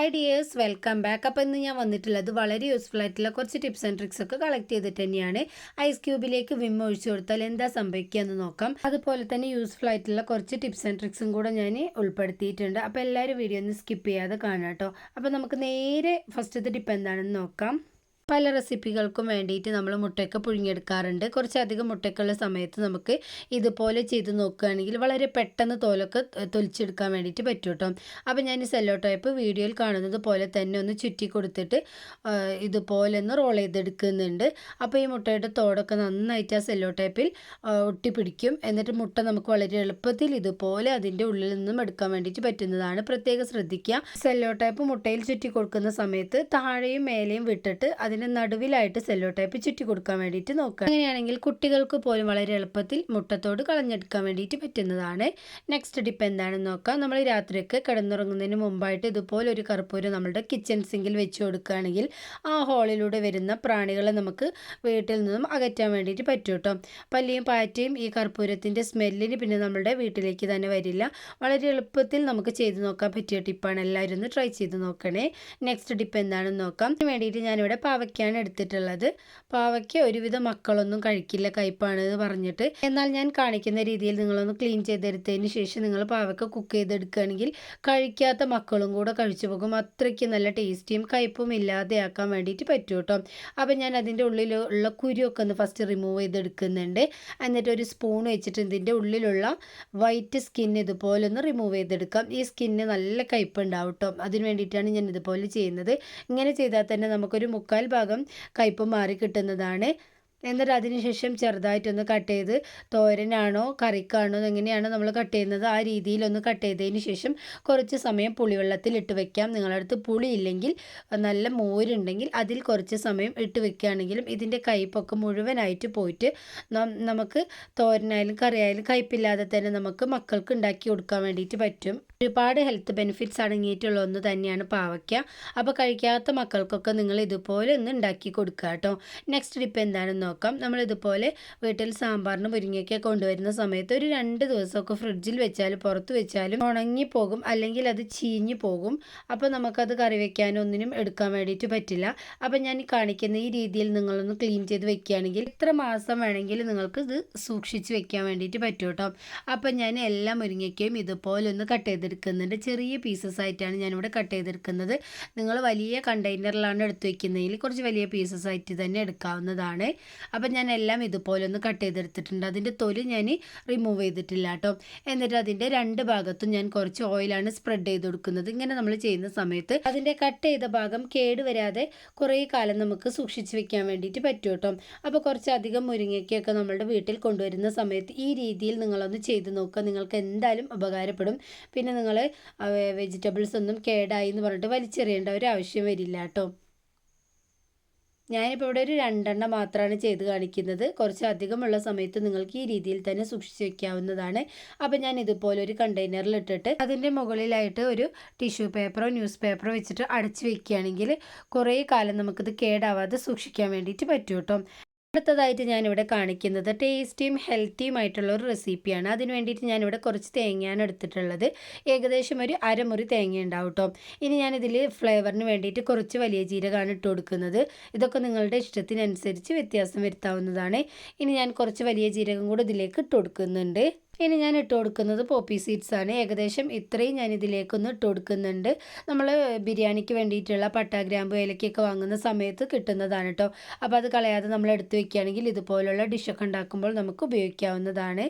Hi dears welcome back. അപ്പോൾ ഇന്ന് ഞാൻ വന്നിട്ടുള്ളത് വളരെ യൂസ്ഫുൾ ആയിട്ടുള്ള കുറച്ച് ടിപ്സ് ആൻഡ് ട്രിക്സ് ഒക്കെ കളക്ട് ചെയ്തിട്ട് തന്നെയാണ്. ഐസ് ക്യൂബിലേക്ക് വിം ഒഴിച്ചു കൊടുത്താൽ എന്താ സംഭവിക്കുക എന്ന് നോക്കാം. അതുപോലെ തന്നെ യൂസ്ഫുൾ ആയിട്ടുള്ള കുറച്ച് ടിപ്സ് ആൻഡ് ട്രിക്സും കൂടെ ഞാൻ ഉൾപ്പെടുത്തിയിട്ടുണ്ട്. അപ്പോൾ എല്ലാവരും വീഡിയോ ഒന്ന് സ്കിപ്പ് ചെയ്യാതെ കാണാം കേട്ടോ. അപ്പോൾ നമുക്ക് നേരെ ഫസ്റ്റത്തെ ടിപ്പ് എന്താണെന്ന് നോക്കാം. പല റെസിപ്പികൾക്കും വേണ്ടിയിട്ട് നമ്മൾ മുട്ടയൊക്കെ പുഴുങ്ങിയെടുക്കാറുണ്ട്. കുറച്ചധികം മുട്ടയ്ക്കുള്ള സമയത്ത് നമുക്ക് ഇതുപോലെ ചെയ്ത് നോക്കുകയാണെങ്കിൽ വളരെ പെട്ടെന്ന് തോലൊക്കെ തൊലിച്ചെടുക്കാൻ വേണ്ടിയിട്ട് പറ്റും കേട്ടോ അപ്പോൾ ഞാൻ ഈ സെല്ലോ ടൈപ്പ് വീഡിയോയിൽ കാണുന്നത് പോലെ തന്നെ ഒന്ന് ചുറ്റി കൊടുത്തിട്ട് ഇതുപോലെ ഒന്ന് റോൾ ചെയ്തെടുക്കുന്നുണ്ട്. അപ്പോൾ ഈ മുട്ടയുടെ തോടൊക്കെ നന്നായിട്ട് ആ സെല്ലോ ടൈപ്പിൽ ഒട്ടിപ്പിടിക്കും. എന്നിട്ട് മുട്ട നമുക്ക് വളരെ എളുപ്പത്തിൽ ഇതുപോലെ അതിന്റെ ഉള്ളിൽ നിന്നും എടുക്കാൻ വേണ്ടിയിട്ട് പറ്റുന്നതാണ്. പ്രത്യേകം ശ്രദ്ധിക്കുക. സെല്ലോ ടൈപ്പ് മുട്ടയിൽ ചുറ്റി കൊടുക്കുന്ന സമയത്ത് താഴെയും മേലെയും വിട്ടിട്ട് അതിന് അതിന് നടുവിലായിട്ട് സെല്ലോ ടൈപ്പ് ചുറ്റി കൊടുക്കാൻ വേണ്ടിയിട്ട് നോക്കുക. അങ്ങനെയാണെങ്കിൽ കുട്ടികൾക്ക് പോലും വളരെ എളുപ്പത്തിൽ മുട്ടത്തോട് കളഞ്ഞെടുക്കാൻ വേണ്ടിയിട്ട് പറ്റുന്നതാണ്. നെക്സ്റ്റ് ടിപ്പ് എന്താണെന്ന് നോക്കാം. നമ്മൾ രാത്രിക്ക് കിടന്നുറങ്ങുന്നതിന് മുമ്പായിട്ട് ഇതുപോലെ ഒരു കർപ്പൂരം നമ്മുടെ കിച്ചൺ സിങ്കിൽ വെച്ച് കൊടുക്കുകയാണെങ്കിൽ ആ ഹോളിലൂടെ വരുന്ന പ്രാണികളെ നമുക്ക് വീട്ടിൽ നിന്നും അകറ്റാൻ വേണ്ടിയിട്ട് പറ്റും കേട്ടോ പല്ലിയും പാറ്റയും ഈ കർപ്പൂരത്തിന്റെ സ്മെല്ലിന് പിന്നെ നമ്മുടെ വീട്ടിലേക്ക് തന്നെ വരില്ല. വളരെ എളുപ്പത്തിൽ നമുക്ക് ചെയ്ത് നോക്കാൻ പറ്റിയ ടിപ്പാണ് എല്ലാവരും ഒന്ന് ട്രൈ ചെയ്ത് നോക്കണേ. നെക്സ്റ്റ് ടിപ്പ് എന്താണെന്ന് നോക്കാം. വേണ്ടിയിട്ട് ഞാനിവിടെ പാവ പാവയ്ക്കാണ് എടുത്തിട്ടുള്ളത്. പാവയ്ക്ക ഒരുവിധം മക്കളൊന്നും കഴിക്കില്ല കയ്പാണ് എന്ന് പറഞ്ഞിട്ട്. എന്നാൽ ഞാൻ കാണിക്കുന്ന രീതിയിൽ നിങ്ങളൊന്ന് ക്ലീൻ ചെയ്തെടുത്തതിന് ശേഷം നിങ്ങൾ പാവയ്ക്ക കുക്ക് ചെയ്തെടുക്കുകയാണെങ്കിൽ കഴിക്കാത്ത മക്കളും കൂടെ കഴിച്ചു പോകും. അത്രയ്ക്ക് നല്ല ടേസ്റ്റിയും കയ്പും ഇല്ലാതെയാക്കാൻ വേണ്ടിയിട്ട് പറ്റും കേട്ടോ. അപ്പം ഞാൻ അതിന്റെ ഉള്ളിലുള്ള കുരുവൊക്കെ ഒന്ന് ഫസ്റ്റ് റിമൂവ് ചെയ്തെടുക്കുന്നുണ്ട്. എന്നിട്ട് ഒരു സ്പൂൺ വെച്ചിട്ട് ഇതിന്റെ ഉള്ളിലുള്ള വൈറ്റ് സ്കിൻ ഇതുപോലെ ഒന്ന് റിമൂവ് ചെയ്തെടുക്കാം. ഈ സ്കിന്ന് നല്ല കയ്പുണ്ടാവും കേട്ടോ. അതിന് വേണ്ടിയിട്ടാണ് ഞാൻ ഇതുപോലെ ചെയ്യുന്നത്. ഇങ്ങനെ ചെയ്താൽ തന്നെ നമുക്കൊരു മുക്കാൽ ഭാഗം കയ്പ് മാറി കിട്ടുന്നതാണ്. എന്നിട്ട് അതിനുശേഷം ചെറുതായിട്ടൊന്ന് കട്ട് ചെയ്ത് തോരനാണോ കറിക്കാണോ എങ്ങനെയാണോ നമ്മൾ കട്ട് ചെയ്യുന്നത് ആ രീതിയിലൊന്ന് കട്ട് ചെയ്തതിന് ശേഷം കുറച്ച് സമയം പുളിവെള്ളത്തിൽ ഇട്ട് വെക്കാം. നിങ്ങളുടെ അടുത്ത് പുളി ഇല്ലെങ്കിൽ നല്ല മോരുണ്ടെങ്കിൽ അതിൽ കുറച്ച് സമയം ഇട്ട് വെക്കുകയാണെങ്കിലും ഇതിന്റെ കയ്പൊക്കെ മുഴുവനായിട്ട് പോയിട്ട് നമുക്ക് തോരനായാലും കറിയായാലും കയ്പില്ലാതെ തന്നെ നമുക്ക് മക്കൾക്ക് ഉണ്ടാക്കി കൊടുക്കാൻ വേണ്ടിയിട്ട് പറ്റും. ഒരുപാട് ഹെൽത്ത് ബെനിഫിറ്റ്സ് അടങ്ങിയിട്ടുള്ള ഒന്ന് തന്നെയാണ് പാവയ്ക്ക. അപ്പോൾ കഴിക്കാത്ത മക്കൾക്കൊക്കെ നിങ്ങൾ ഇതുപോലെ ഒന്ന് ഉണ്ടാക്കി കൊടുക്കുക കേട്ടോ. നെക്സ്റ്റ് ടിപ്പ് എന്താണെന്ന്? നോക്കാം. നമ്മൾ ഇതുപോലെ വീട്ടിൽ സാമ്പാറിന് മുരിങ്ങയ്ക്ക കൊണ്ടുവരുന്ന സമയത്ത് ഒരു രണ്ട് ദിവസമൊക്കെ ഫ്രിഡ്ജിൽ വെച്ചാൽ പുറത്ത് വെച്ചാലും ഉണങ്ങി പോകും. അല്ലെങ്കിൽ അത് ചീഞ്ഞു പോകും. അപ്പോൾ നമുക്കത് കറി വെക്കാനൊന്നിനും എടുക്കാൻ വേണ്ടിയിട്ട് പറ്റില്ല. അപ്പോൾ ഞാൻ കാണിക്കുന്ന ഈ രീതിയിൽ നിങ്ങളൊന്ന് ക്ലീൻ ചെയ്ത് വെക്കുകയാണെങ്കിൽ ഇത്ര മാസം വേണമെങ്കിൽ നിങ്ങൾക്ക് ഇത് സൂക്ഷിച്ച് വെക്കാൻ വേണ്ടിയിട്ട് പറ്റും കേട്ടോ. അപ്പോൾ ഞാൻ എല്ലാ മുരിങ്ങയ്ക്കയും ഇതുപോലെ ഒന്ന് കട്ട് ചെയ്തെടുക്കുന്നുണ്ട്. ചെറിയ പീസസ് ആയിട്ടാണ് ഞാനിവിടെ കട്ട് ചെയ്തെടുക്കുന്നത്. നിങ്ങൾ വലിയ കണ്ടെയ്നറിലാണ് എടുത്ത് വെക്കുന്നതിൽ കുറച്ച് വലിയ പീസസ് ആയിട്ട് തന്നെ എടുക്കാവുന്നതാണ്. അപ്പം ഞാൻ എല്ലാം ഇതുപോലെ ഒന്ന് കട്ട് ചെയ്തെടുത്തിട്ടുണ്ട്. അതിന്റെ തൊലി ഞാൻ റിമൂവ് ചെയ്തിട്ടില്ല കേട്ടോ എന്നിട്ട് അതിന്റെ രണ്ട് ഭാഗത്തും ഞാൻ കുറച്ച് ഓയിലാണ് സ്പ്രെഡ് ചെയ്ത് കൊടുക്കുന്നത്. ഇങ്ങനെ നമ്മൾ ചെയ്യുന്ന സമയത്ത് അതിന്റെ കട്ട് ചെയ്ത ഭാഗം കേട് വരാതെ കുറേ കാലം നമുക്ക് സൂക്ഷിച്ച് വെക്കാൻ വേണ്ടിയിട്ട് പറ്റും കേട്ടോ അപ്പോൾ കുറച്ചധികം മുരിങ്ങയ്ക്കൊക്കെ നമ്മളുടെ വീട്ടിൽ കൊണ്ടുവരുന്ന സമയത്ത് ഈ രീതിയിൽ നിങ്ങളൊന്ന് ചെയ്ത് നോക്കുക. നിങ്ങൾക്ക് എന്തായാലും ഉപകാരപ്പെടും. പിന്നെ നിങ്ങൾ വെജിറ്റബിൾസ് ഒന്നും കേടായി എന്ന് പറഞ്ഞിട്ട് വലിച്ചെറിയേണ്ട ഒരു ആവശ്യം വരില്ല കേട്ടോ ഞാനിപ്പോൾ ഇവിടെ ഒരു രണ്ടെണ്ണം മാത്രമാണ് ചെയ്ത് കാണിക്കുന്നത്. കുറച്ച് അധികമുള്ള സമയത്ത് നിങ്ങൾക്ക് ഈ രീതിയിൽ തന്നെ സൂക്ഷിച്ച് വെക്കാവുന്നതാണ്. അപ്പോൾ ഞാൻ ഇതുപോലെ ഒരു കണ്ടെയ്നറിൽ ഇട്ടിട്ട് അതിന്റെ മുകളിലായിട്ട് ഒരു ടിഷ്യൂ പേപ്പറോ ന്യൂസ് പേപ്പറോ വെച്ചിട്ട് അടച്ചു വെക്കുകയാണെങ്കിൽ കുറേ കാലം നമുക്കിത് കേടാവാതെ സൂക്ഷിക്കാൻ വേണ്ടിയിട്ട് പറ്റും കേട്ടോ അടുത്തതായിട്ട് ഞാനിവിടെ കാണിക്കുന്നത് ടേസ്റ്റിയും ഹെൽത്തിയും ആയിട്ടുള്ള ഒരു റെസിപ്പിയാണ്. അതിന് വേണ്ടിയിട്ട് ഞാനിവിടെ കുറച്ച് തേങ്ങയാണ് എടുത്തിട്ടുള്ളത്. ഏകദേശം ഒരു അരമുറി തേങ്ങ ഉണ്ടാവും കേട്ടോ ഇനി ഞാനിതിൽ ഫ്ലേവറിന് വേണ്ടിയിട്ട് കുറച്ച് വലിയ ജീരകമാണ് ഇട്ട് കൊടുക്കുന്നത്. ഇതൊക്കെ നിങ്ങളുടെ ഇഷ്ടത്തിനനുസരിച്ച് വ്യത്യാസം വരുത്താവുന്നതാണ്. ഇനി ഞാൻ കുറച്ച് വലിയ ജീരകം കൂടെ ഇതിലേക്ക് ഇട്ട് കൊടുക്കുന്നുണ്ട്. ഇനി ഞാൻ ഇട്ട് കൊടുക്കുന്നത് പോപ്പി സീഡ്സ് ആണ്. ഏകദേശം ഇത്രയും ഞാൻ ഇതിലേക്കൊന്ന് ഇട്ട് കൊടുക്കുന്നുണ്ട്. നമ്മൾ ബിരിയാണിക്ക് വേണ്ടിയിട്ടുള്ള പട്ട ഗ്രാമ്പ് ഏലക്കൊക്കെ വാങ്ങുന്ന സമയത്ത് കിട്ടുന്നതാണ് കേട്ടോ അപ്പോൾ അത് കളയാതെ നമ്മൾ എടുത്ത് വെക്കുകയാണെങ്കിൽ ഇതുപോലുള്ള ഡിഷൊക്കെ ഉണ്ടാക്കുമ്പോൾ നമുക്ക് ഉപയോഗിക്കാവുന്നതാണ്.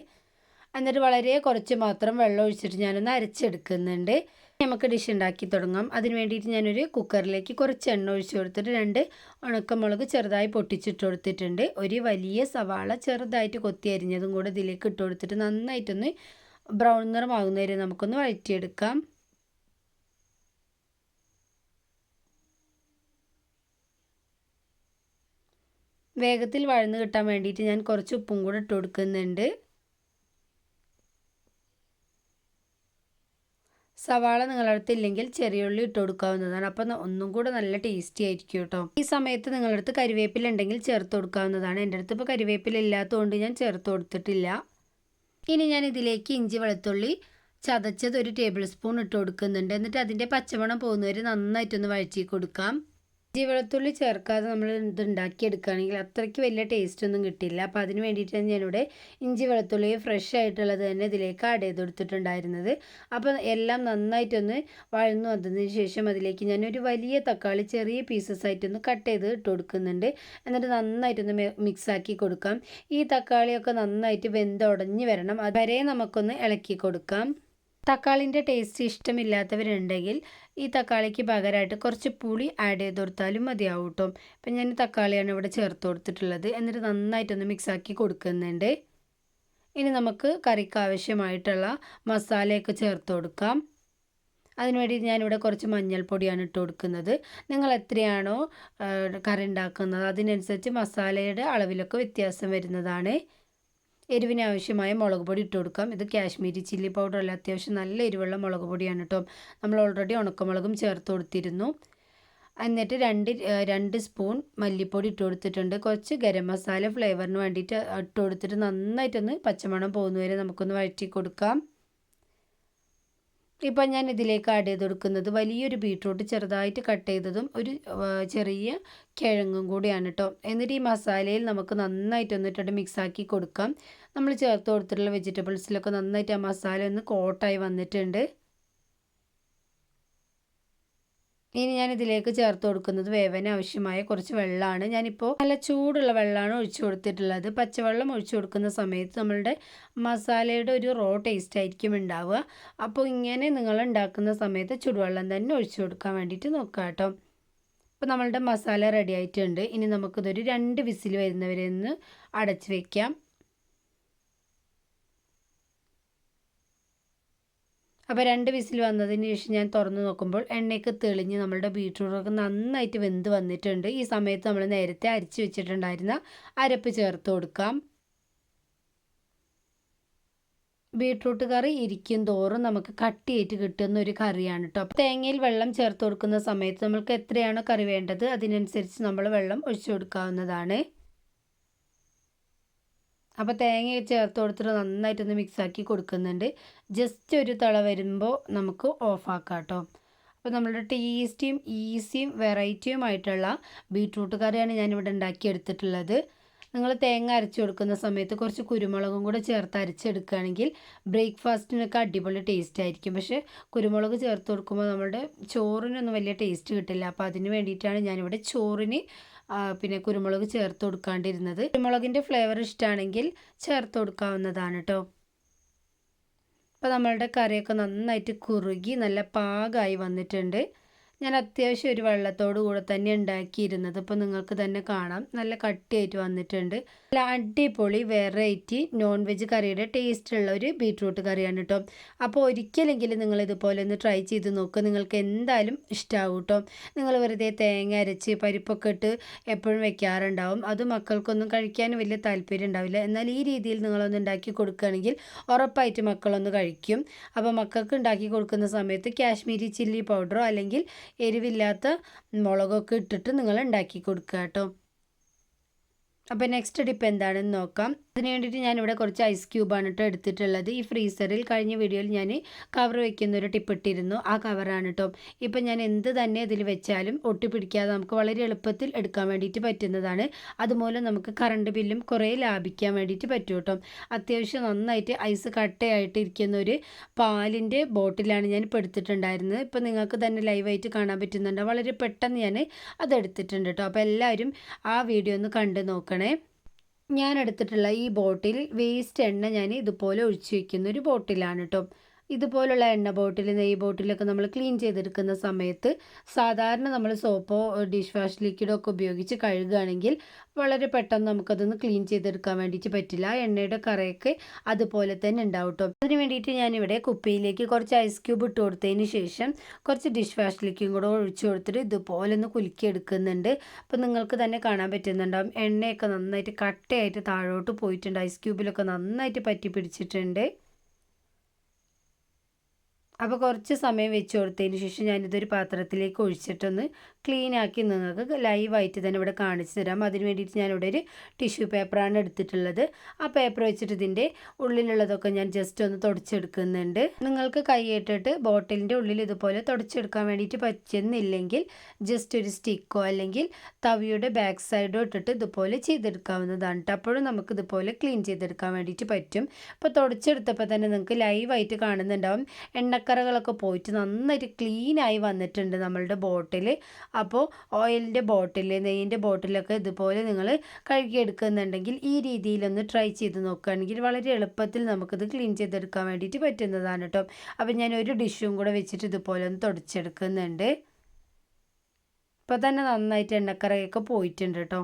എന്നിട്ട് വളരെ കുറച്ച് മാത്രം വെള്ളം ഒഴിച്ചിട്ട് ഞാനൊന്ന് അരച്ചെടുക്കുന്നുണ്ട്. നമുക്ക് ഡിഷ് ഉണ്ടാക്കി തുടങ്ങാം. അതിന് വേണ്ടിയിട്ട് ഞാനൊരു കുക്കറിലേക്ക് കുറച്ച് എണ്ണ ഒഴിച്ചു കൊടുത്തിട്ട് രണ്ട് ഉണക്കമുളക് ചെറുതായി പൊട്ടിച്ചിട്ട് കൊടുത്തിട്ടുണ്ട്. ഒരു വലിയ സവാള ചെറുതായിട്ട് കൊത്തി അരിഞ്ഞതും കൂടെ ഇതിലേക്ക് ഇട്ട് കൊടുത്തിട്ട് നന്നായിട്ടൊന്ന് ബ്രൗൺ നിറമാകുന്നവരെ നമുക്കൊന്ന് വഴറ്റിയെടുക്കാം. വേഗത്തിൽ വഴന്ന് കിട്ടാൻ വേണ്ടിയിട്ട് ഞാൻ കുറച്ച് ഉപ്പും കൂടെ ഇട്ട് കൊടുക്കുന്നുണ്ട്. സവാള നിങ്ങളുടെ ഇല്ലെങ്കിൽ ചെറിയ ഉള്ളി ഇട്ട് കൊടുക്കാവുന്നതാണ്. അപ്പം ഒന്നും കൂടെ നല്ല ടേസ്റ്റി ആയിരിക്കും കേട്ടോ ഈ സമയത്ത് നിങ്ങളുടെ അടുത്ത് കരിവേപ്പില ഉണ്ടെങ്കിൽ ചേർത്ത് കൊടുക്കാവുന്നതാണ്. എന്റെ അടുത്ത് ഇപ്പോൾ കരിവേപ്പില ഇല്ലാത്തതുകൊണ്ട് ഞാൻ ചേർത്ത് കൊടുത്തിട്ടില്ല. ഇനി ഞാൻ ഇതിലേക്ക് ഇഞ്ചി വെളുത്തുള്ളി ചതച്ചത് ഒരു ടേബിൾ സ്പൂൺ ഇട്ട് കൊടുക്കുന്നുണ്ട്. എന്നിട്ട് അതിന്റെ പച്ചമണം പോകുന്നവരെ നന്നായിട്ടൊന്ന് വഴറ്റി കൊടുക്കാം. ഇഞ്ചി വെളുത്തുള്ളി ചേർക്കാതെ നമ്മൾ ഇത് ഉണ്ടാക്കിയെടുക്കുകയാണെങ്കിൽ അത്രയ്ക്ക് വലിയ ടേസ്റ്റ് ഒന്നും കിട്ടില്ല അപ്പോൾ അതിന് വേണ്ടിയിട്ടാണ് ഞാനിവിടെ ഇഞ്ചി വെളുത്തുള്ളി ഫ്രഷ് ആയിട്ടുള്ളത് തന്നെ ഇതിലേക്ക് ആഡ് ചെയ്ത് കൊടുത്തിട്ടുണ്ടായിരുന്നത്. അപ്പോൾ എല്ലാം നന്നായിട്ടൊന്ന് വഴന്നു വന്നതിന് ശേഷം അതിലേക്ക് ഞാനൊരു വലിയ തക്കാളി ചെറിയ പീസസ് ആയിട്ടൊന്ന് കട്ട് ചെയ്ത് ഇട്ട് കൊടുക്കുന്നുണ്ട്. എന്നിട്ട് നന്നായിട്ടൊന്ന് മിക്സ് ആക്കി കൊടുക്കാം. ഈ തക്കാളിയൊക്കെ നന്നായിട്ട് വെന്തുടഞ്ഞ് വരണം. അതുവരെ നമുക്കൊന്ന് ഇളക്കി കൊടുക്കാം. തക്കാളിന്റെ ടേസ്റ്റ് ഇഷ്ടമില്ലാത്തവരുണ്ടെങ്കിൽ ഈ തക്കാളിക്ക് പകരമായിട്ട് കുറച്ച് പുളി ആഡ് ചെയ്ത് കൊടുത്താലും മതിയാവും കേട്ടോ അപ്പം ഞാൻ തക്കാളിയാണ് ഇവിടെ ചേർത്ത് കൊടുത്തിട്ടുള്ളത്. എന്നിട്ട് നന്നായിട്ടൊന്ന് മിക്സാക്കി കൊടുക്കുന്നുണ്ട്. ഇനി നമുക്ക് കറിക്ക് ആവശ്യമായിട്ടുള്ള മസാലയൊക്കെ ചേർത്ത് കൊടുക്കാം. അതിനുവേണ്ടി ഞാനിവിടെ കുറച്ച് മഞ്ഞൾപ്പൊടിയാണ് ഇട്ട് കൊടുക്കുന്നത്. നിങ്ങൾ എത്രയാണോ കറി ഉണ്ടാക്കുന്നത് അതിനനുസരിച്ച് മസാലയുടെ അളവിലൊക്കെ വ്യത്യാസം വരുന്നതാണ്. എരിവിന് ആവശ്യമായ മുളക് പൊടി ഇട്ട് കൊടുക്കാം. ഇത് കാശ്മീരി ചില്ലി പൗഡർ അല്ല അത്യാവശ്യം നല്ല എരിവുള്ള മുളക് പൊടിയാണ് കേട്ടോ നമ്മൾ ഓൾറെഡി ഉണക്കമുളകും ചേർത്ത് കൊടുത്തിരുന്നു. എന്നിട്ട് രണ്ട് രണ്ട് സ്പൂൺ മല്ലിപ്പൊടി ഇട്ട് കൊടുത്തിട്ടുണ്ട്. കുറച്ച് ഗരം മസാല ഫ്ലേവറിന് വേണ്ടിയിട്ട് ഇട്ട് കൊടുത്തിട്ട് നന്നായിട്ടൊന്ന് പച്ചമണം പോകുന്നവരെ നമുക്കൊന്ന് വഴറ്റി കൊടുക്കാം. ഇപ്പം ഞാൻ ഇതിലേക്ക് ആഡ് ചെയ്ത് കൊടുക്കുന്നത് വലിയൊരു ബീട്രൂട്ട് ചെറുതായിട്ട് കട്ട് ചെയ്തതും ഒരു ചെറിയ കിഴങ്ങും കൂടിയാണ് കേട്ടോ എന്നിട്ട് ഈ മസാലയിൽ നമുക്ക് നന്നായിട്ട് ഒന്നിട്ട് മിക്സ് ആക്കി കൊടുക്കാം. നമ്മൾ ചേർത്ത് കൊടുത്തിട്ടുള്ള വെജിറ്റബിൾസിലൊക്കെ നന്നായിട്ട് ആ മസാല ഒന്ന് കോട്ടായി വന്നിട്ടുണ്ട്. ഇനി ഞാൻ ഇതിലേക്ക് ചേർത്ത് കൊടുക്കുന്നത് വേവന് ആവശ്യമായ കുറച്ച് വെള്ളമാണ്. ഞാനിപ്പോൾ നല്ല ചൂടുള്ള വെള്ളമാണ് ഒഴിച്ചു കൊടുത്തിട്ടുള്ളത്. പച്ചവെള്ളം ഒഴിച്ചു കൊടുക്കുന്ന സമയത്ത് നമ്മളുടെ മസാലയുടെ ഒരു റോ ടേസ്റ്റ് ആയിരിക്കും ഉണ്ടാവുക. അപ്പോൾ ഇങ്ങനെ നിങ്ങൾ ഉണ്ടാക്കുന്ന സമയത്ത് ചൂടുവെള്ളം തന്നെ ഒഴിച്ചു കൊടുക്കാൻ വേണ്ടിയിട്ട് നോക്കാം കേട്ടോ അപ്പോൾ നമ്മളുടെ മസാല റെഡി ആയിട്ടുണ്ട്. ഇനി നമുക്കിതൊരു രണ്ട് വിസിൽ വരുന്നവരെ ഒന്ന് അടച്ച് വയ്ക്കാം അപ്പോൾ രണ്ട് വിസിൽ വന്നതിന് ശേഷം ഞാൻ തുറന്ന് നോക്കുമ്പോൾ എണ്ണയൊക്കെ തെളിഞ്ഞ് നമ്മളുടെ ബീട്രൂട്ടൊക്കെ നന്നായിട്ട് വെന്ത് വന്നിട്ടുണ്ട്. ഈ സമയത്ത് നമ്മൾ നേരത്തെ അരിച്ച് വെച്ചിട്ടുണ്ടായിരുന്ന അരപ്പ് ചേർത്ത് കൊടുക്കാം. ബീട്രൂട്ട് കറി ഇരിക്കും തോറും നമുക്ക് കട്ടിയായിട്ട് കിട്ടുന്ന ഒരു കറിയാണ് കേട്ടോ അപ്പോൾ തേങ്ങയിൽ വെള്ളം ചേർത്ത് കൊടുക്കുന്ന സമയത്ത് നമ്മൾക്ക് എത്രയാണോ കറി വേണ്ടത് അതിനനുസരിച്ച് നമ്മൾ വെള്ളം ഒഴിച്ചു കൊടുക്കാവുന്നതാണ്. അപ്പോൾ തേങ്ങയൊക്കെ ചേർത്ത് കൊടുത്തിട്ട് നന്നായിട്ടൊന്ന് മിക്സാക്കി കൊടുക്കുന്നുണ്ട്. ജസ്റ്റ് ഒരു തള വരുമ്പോൾ നമുക്ക് ഓഫാക്കാം കേട്ടോ അപ്പോൾ നമ്മളുടെ ടേസ്റ്റിയും ഈസിയും വെറൈറ്റിയുമായിട്ടുള്ള ബീട്രൂട്ട് കറിയാണ് ഞാനിവിടെ ഉണ്ടാക്കിയെടുത്തിട്ടുള്ളത്. നിങ്ങൾ തേങ്ങ അരച്ച് കൊടുക്കുന്ന സമയത്ത് കുറച്ച് കുരുമുളകും കൂടെ ചേർത്ത് അരച്ചെടുക്കുകയാണെങ്കിൽ ബ്രേക്ക്ഫാസ്റ്റിനൊക്കെ അടിപൊളി ടേസ്റ്റ് ആയിരിക്കും. പക്ഷേ കുരുമുളക് ചേർത്ത് കൊടുക്കുമ്പോൾ നമ്മുടെ ചോറിനൊന്നും വലിയ ടേസ്റ്റ് കിട്ടില്ല. അപ്പോൾ അതിന് വേണ്ടിയിട്ടാണ് ഞാനിവിടെ ചോറിന് പിന്നെ കുരുമുളക് ചേർത്ത് കൊടുക്കാണ്ടിരുന്നത്. കുരുമുളകിന്റെ ഫ്ലേവർ ഇഷ്ടമാണെങ്കിൽ ചേർത്ത് കൊടുക്കാവുന്നതാണ് കേട്ടോ അപ്പോൾ നമ്മളുടെ കറിയൊക്കെ നന്നായിട്ട് കുറുകി നല്ല പാകമായി വന്നിട്ടുണ്ട്. ഞാൻ അത്യാവശ്യം ഒരു വെള്ളത്തോട് കൂടെ തന്നെ ഉണ്ടാക്കിയിരുന്നത്. അപ്പോൾ നിങ്ങൾക്ക് തന്നെ കാണാം. നല്ല കട്ടിയായിട്ട് വന്നിട്ടുണ്ട്. നല്ല അടിപൊളി വെറൈറ്റി നോൺ വെജ് കറിയുടെ ടേസ്റ്റ് ഉള്ള ഒരു ബീട്രൂട്ട് കറിയാണ് കേട്ടോ അപ്പോൾ ഒരിക്കലെങ്കിലും നിങ്ങൾ ഇതുപോലെ ഒന്ന് ട്രൈ ചെയ്ത് നോക്കുക നിങ്ങൾക്ക് എന്തായാലും ഇഷ്ടമാവും കേട്ടോ നിങ്ങൾ വെറുതെ തേങ്ങ അരച്ച് പരിപ്പൊക്കെ ഇട്ട് എപ്പോഴും വെക്കാറുണ്ടാവും. അത് മക്കൾക്കൊന്നും കഴിക്കാൻ വലിയ താല്പര്യം ഉണ്ടാവില്ല. എന്നാൽ ഈ രീതിയിൽ നിങ്ങളൊന്ന് ഉണ്ടാക്കി കൊടുക്കുകയാണെങ്കിൽ ഉറപ്പായിട്ട് മക്കളൊന്ന് കഴിക്കും. അപ്പോൾ മക്കൾക്ക് ഉണ്ടാക്കി കൊടുക്കുന്ന സമയത്ത് കാശ്മീരി ചില്ലി പൗഡറോ അല്ലെങ്കിൽ എരിവില്ലാത്ത മുളകൊക്കെ ഇട്ടിട്ട് നിങ്ങൾ ഉണ്ടാക്കി കൊടുക്കുക കേട്ടോ അപ്പോൾ നെക്സ്റ്റ് ടിപ്പ് എന്താണെന്ന് നോക്കാം. അതിന് വേണ്ടിയിട്ട് ഇവിടെ കുറച്ച് ഐസ് ക്യൂബാണ് കേട്ടോ എടുത്തിട്ടുള്ളത്. ഈ ഫ്രീസറിൽ കഴിഞ്ഞ വീഡിയോയിൽ ഞാൻ കവർ വെക്കുന്ന ഒരു ടിപ്പ് ഇട്ടിരുന്നു. ആ കവറാണ് കേട്ടോ ഇപ്പം ഞാൻ എന്ത് തന്നെ ഇതിൽ വെച്ചാലും ഒട്ടിപ്പിടിക്കാതെ നമുക്ക് വളരെ എളുപ്പത്തിൽ എടുക്കാൻ വേണ്ടിയിട്ട് പറ്റുന്നതാണ്. അതുമൂലം നമുക്ക് കറണ്ട് ബില്ലും കുറേ ലാഭിക്കാൻ വേണ്ടിയിട്ട് പറ്റും കേട്ടോ അത്യാവശ്യം നന്നായിട്ട് ഐസ് കട്ടയായിട്ട് ഇരിക്കുന്ന ഒരു പാലിന്റെ ബോട്ടിലാണ് ഞാൻ ഇപ്പോൾ എടുത്തിട്ടുണ്ടായിരുന്നത്. ഇപ്പം നിങ്ങൾക്ക് തന്നെ ലൈവായിട്ട് കാണാൻ പറ്റുന്നുണ്ട്. വളരെ പെട്ടെന്ന് ഞാൻ അതെടുത്തിട്ടുണ്ട് കേട്ടോ അപ്പോൾ എല്ലാവരും ആ വീഡിയോ ഒന്ന് കണ്ട് നോക്കണേ. ഞാൻ എടുത്തിട്ടുള്ള ഈ ബോട്ടിൽ വേസ്റ്റ് എണ്ണ ഞാൻ ഇതുപോലെ ഒഴിച്ചു വയ്ക്കുന്ന ഒരു ബോട്ടിലാണ് കേട്ടോ ഇതുപോലുള്ള എണ്ണ ബോട്ടിൽ നെയ്യ് ബോട്ടിലൊക്കെ നമ്മൾ ക്ലീൻ ചെയ്തെടുക്കുന്ന സമയത്ത് സാധാരണ നമ്മൾ സോപ്പോ ഡിഷ് വാഷ് ലിക്വിഡോ ഒക്കെ ഉപയോഗിച്ച് കഴുകുകയാണെങ്കിൽ വളരെ പെട്ടെന്ന് നമുക്കതൊന്ന് ക്ലീൻ ചെയ്തെടുക്കാൻ വേണ്ടിയിട്ട് പറ്റില്ല. എണ്ണയുടെ കറയൊക്കെ അതുപോലെ തന്നെ ഉണ്ടാവും കേട്ടോ അതിന് വേണ്ടിയിട്ട് ഞാനിവിടെ കുപ്പിയിലേക്ക് കുറച്ച് ഐസ് ക്യൂബ് ഇട്ട് കൊടുത്തതിന് ശേഷം കുറച്ച് ഡിഷ് വാഷ് ലിക്വിഡും കൂടെ ഒഴിച്ചു കൊടുത്തിട്ട് ഇതുപോലെ ഒന്ന് കുലുക്കി എടുക്കുന്നുണ്ട്. അപ്പോൾ നിങ്ങൾക്ക് തന്നെ കാണാൻ പറ്റുന്നുണ്ടാവും. എണ്ണയൊക്കെ നന്നായിട്ട് കട്ടയായിട്ട് താഴോട്ട് പോയിട്ടുണ്ട്. ഐസ് ക്യൂബിലൊക്കെ നന്നായിട്ട് പറ്റി പിടിച്ചിട്ടുണ്ട്. അപ്പോൾ കുറച്ച് സമയം വെച്ച് കൊടുത്തതിന് ശേഷം ഞാനിതൊരു പാത്രത്തിലേക്ക് ഒഴിച്ചിട്ടൊന്ന് ക്ലീൻ ആക്കി നിങ്ങൾക്ക് ലൈവായിട്ട് തന്നെ ഇവിടെ കാണിച്ചു തരാം. അതിന് വേണ്ടിയിട്ട് ഞാനിവിടെ ഒരു ടിഷ്യൂ പേപ്പറാണ് എടുത്തിട്ടുള്ളത്. ആ പേപ്പർ വെച്ചിട്ട് ഇതിന്റെ ഉള്ളിലുള്ളതൊക്കെ ഞാൻ ജസ്റ്റ് ഒന്ന് തുടച്ചെടുക്കുന്നുണ്ട്. നിങ്ങൾക്ക് കൈയിട്ടിട്ട് ബോട്ടിലിന്റെ ഉള്ളിൽ ഇതുപോലെ തുടച്ചെടുക്കാൻ വേണ്ടിയിട്ട് പറ്റുന്നില്ലെങ്കിൽ ജസ്റ്റ് ഒരു സ്റ്റിക്കോ അല്ലെങ്കിൽ തവിയുടെ ബാക്ക് സൈഡോ ഇട്ടിട്ട് ഇതുപോലെ ചെയ്തെടുക്കാവുന്നതാണ് അപ്പോഴും നമുക്ക് ഇതുപോലെ ക്ലീൻ ചെയ്തെടുക്കാൻ വേണ്ടിയിട്ട് പറ്റും. അപ്പോൾ തുടച്ചെടുത്തപ്പോൾ തന്നെ നിങ്ങൾക്ക് ലൈവായിട്ട് കാണുന്നുണ്ടാവും. എണ്ണക്കറകളൊക്കെ പോയിട്ട് നന്നായിട്ട് ക്ലീനായി വന്നിട്ടുണ്ട് നമ്മളുടെ ബോട്ടിൽ. അപ്പോൾ ഓയിലിന്റെ ബോട്ടിൽ നെയ്യിന്റെ ബോട്ടിലൊക്കെ ഇതുപോലെ നിങ്ങൾ കഴുകിയെടുക്കുന്നുണ്ടെങ്കിൽ ഈ രീതിയിലൊന്ന് ട്രൈ ചെയ്ത് നോക്കുകയാണെങ്കിൽ വളരെ എളുപ്പത്തിൽ നമുക്കിത് ക്ലീൻ ചെയ്തെടുക്കാൻ വേണ്ടിയിട്ട് പറ്റുന്നതാണ് കേട്ടോ. അപ്പോൾ ഞാൻ ഒരു ഡിഷും കൂടെ വെച്ചിട്ട് ഇതുപോലെ ഒന്ന് തുടച്ചെടുക്കുന്നുണ്ട്. ഇപ്പോൾ തന്നെ നന്നായിട്ട് എണ്ണക്കറയൊക്കെ പോയിട്ടുണ്ട് കേട്ടോ.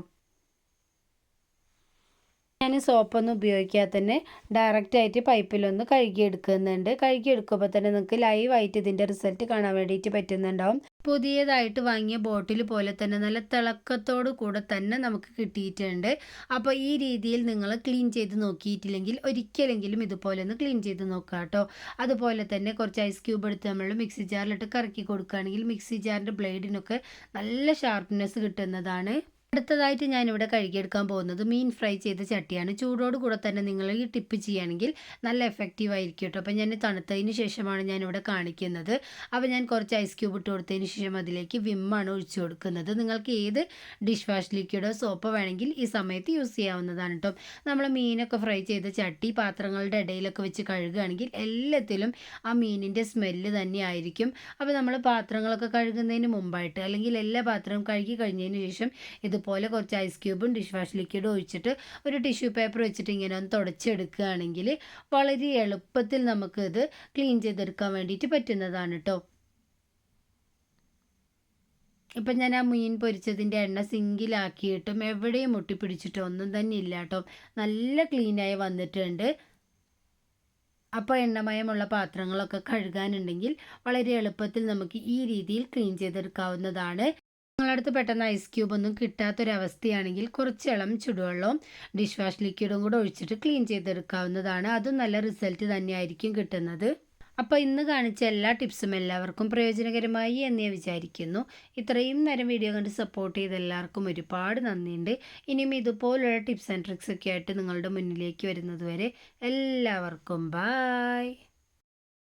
ഞാൻ സോപ്പൊന്നും ഉപയോഗിക്കാതെ തന്നെ ഡയറക്റ്റ് ആയിട്ട് പൈപ്പിലൊന്ന് കഴുകിയെടുക്കുന്നുണ്ട് കഴുകിയെടുക്കുമ്പോൾ തന്നെ നിങ്ങൾക്ക് ലൈവായിട്ട് ഇതിന്റെ റിസൾട്ട് കാണാൻ വേണ്ടിയിട്ട് പറ്റുന്നുണ്ടാവും. പുതിയതായിട്ട് വാങ്ങിയ ബോട്ടിൽ പോലെ തന്നെ നല്ല തിളക്കത്തോടു കൂടെ തന്നെ നമുക്ക് കിട്ടിയിട്ടുണ്ട്. അപ്പോൾ ഈ രീതിയിൽ നിങ്ങൾ ക്ലീൻ ചെയ്ത് നോക്കിയിട്ടില്ലെങ്കിൽ ഒരിക്കലെങ്കിലും ഇതുപോലെ ഒന്ന് ക്ലീൻ ചെയ്ത് നോക്കുക കേട്ടോ അതുപോലെ തന്നെ കുറച്ച് ഐസ് ക്യൂബ് എടുത്ത് നമ്മൾ മിക്സി ജാറിലിട്ട് കറക്കി കൊടുക്കുകയാണെങ്കിൽ മിക്സി ജാറിന്റെ ബ്ലേഡിനൊക്കെ നല്ല ഷാർപ്നെസ് കിട്ടുന്നതാണ്. അടുത്തതായിട്ട് ഞാനിവിടെ കഴുകിയെടുക്കാൻ പോകുന്നത് മീൻ ഫ്രൈ ചെയ്ത ചട്ടിയാണ്. ചൂടോട് കൂടെ തന്നെ നിങ്ങൾ ഈ ടിപ്പ് ചെയ്യുകയാണെങ്കിൽ നല്ല എഫക്റ്റീവ് ആയിരിക്കും കേട്ടോ. അപ്പോൾ ഞാൻ തണുത്തതിന് ശേഷമാണ് ഞാനിവിടെ കാണിക്കുന്നത്. അപ്പോൾ ഞാൻ കുറച്ച് ഐസ് ക്യൂബ് ഇട്ട് കൊടുത്തതിന് ശേഷം അതിലേക്ക് വിമ്മാണ് ഒഴിച്ചു കൊടുക്കുന്നത്. നിങ്ങൾക്ക് ഏത് ഡിഷ് വാഷ് ലിക്വിഡോ സോപ്പോ വേണമെങ്കിൽ ഈ സമയത്ത് യൂസ് ചെയ്യാവുന്നതാണ് കേട്ടോ. നമ്മൾ മീനൊക്കെ ഫ്രൈ ചെയ്ത ചട്ടി പാത്രങ്ങളുടെ ഇടയിലൊക്കെ വെച്ച് കഴുകുകയാണെങ്കിൽ എല്ലാത്തിലും ആ മീനിന്റെ സ്മെല്ല് തന്നെ ആയിരിക്കും. അപ്പോൾ നമ്മൾ പാത്രങ്ങളൊക്കെ കഴുകുന്നതിന് മുമ്പായിട്ട് അല്ലെങ്കിൽ എല്ലാ പാത്രവും കഴുകി കഴിഞ്ഞതിന് ശേഷം ഇത് ഇതുപോലെ കുറച്ച് ഐസ് ക്യൂബും ഡിഷ് വാഷ് ലിക്വിഡും ഒഴിച്ചിട്ട് ഒരു ടിഷ്യൂ പേപ്പർ വെച്ചിട്ട് ഇങ്ങനെ ഒന്ന് തുടച്ചെടുക്കുകയാണെങ്കിൽ വളരെ എളുപ്പത്തിൽ നമുക്കിത് ക്ലീൻ ചെയ്തെടുക്കാൻ വേണ്ടിയിട്ട് പറ്റുന്നതാണ് കേട്ടോ ഇപ്പം ഞാൻ ആ മീൻ പൊരിച്ചതിന്റെ എണ്ണ സിങ്കിലാക്കിയിട്ടും എവിടെയും മുട്ടിപ്പിടിച്ചിട്ടോ ഒന്നും തന്നെ ഇല്ല കേട്ടോ നല്ല ക്ലീനായി വന്നിട്ടുണ്ട്. അപ്പോൾ എണ്ണമയമുള്ള പാത്രങ്ങളൊക്കെ കഴുകാനുണ്ടെങ്കിൽ വളരെ എളുപ്പത്തിൽ നമുക്ക് ഈ രീതിയിൽ ക്ലീൻ ചെയ്തെടുക്കാവുന്നതാണ്. നിങ്ങളടുത്ത് പെട്ടെന്ന് ഐസ് ക്യൂബ് ഒന്നും കിട്ടാത്തൊരവസ്ഥയാണെങ്കിൽ കുറച്ച് ഇളം ചുടുവെള്ളവും ഡിഷ് വാഷ് ലിക്വിഡും കൂടെ ഒഴിച്ചിട്ട് ക്ലീൻ ചെയ്തെടുക്കാവുന്നതാണ്. അതും നല്ല റിസൾട്ട് തന്നെയായിരിക്കും കിട്ടുന്നത്. അപ്പോൾ ഇന്ന് കാണിച്ച എല്ലാ ടിപ്സും എല്ലാവർക്കും പ്രയോജനകരമായി എന്ന് ഞാൻ വിചാരിക്കുന്നു. ഇത്രയും നേരം വീഡിയോ കണ്ട് സപ്പോർട്ട് ചെയ്ത എല്ലാവർക്കും ഒരുപാട് നന്ദിയുണ്ട്. ഇനിയും ഇതുപോലുള്ള ടിപ്സ് ആൻഡ് ട്രിക്സ് ഒക്കെ ആയിട്ട് നിങ്ങളുടെ മുന്നിലേക്ക് വരുന്നത് വരെ എല്ലാവർക്കും ബായ്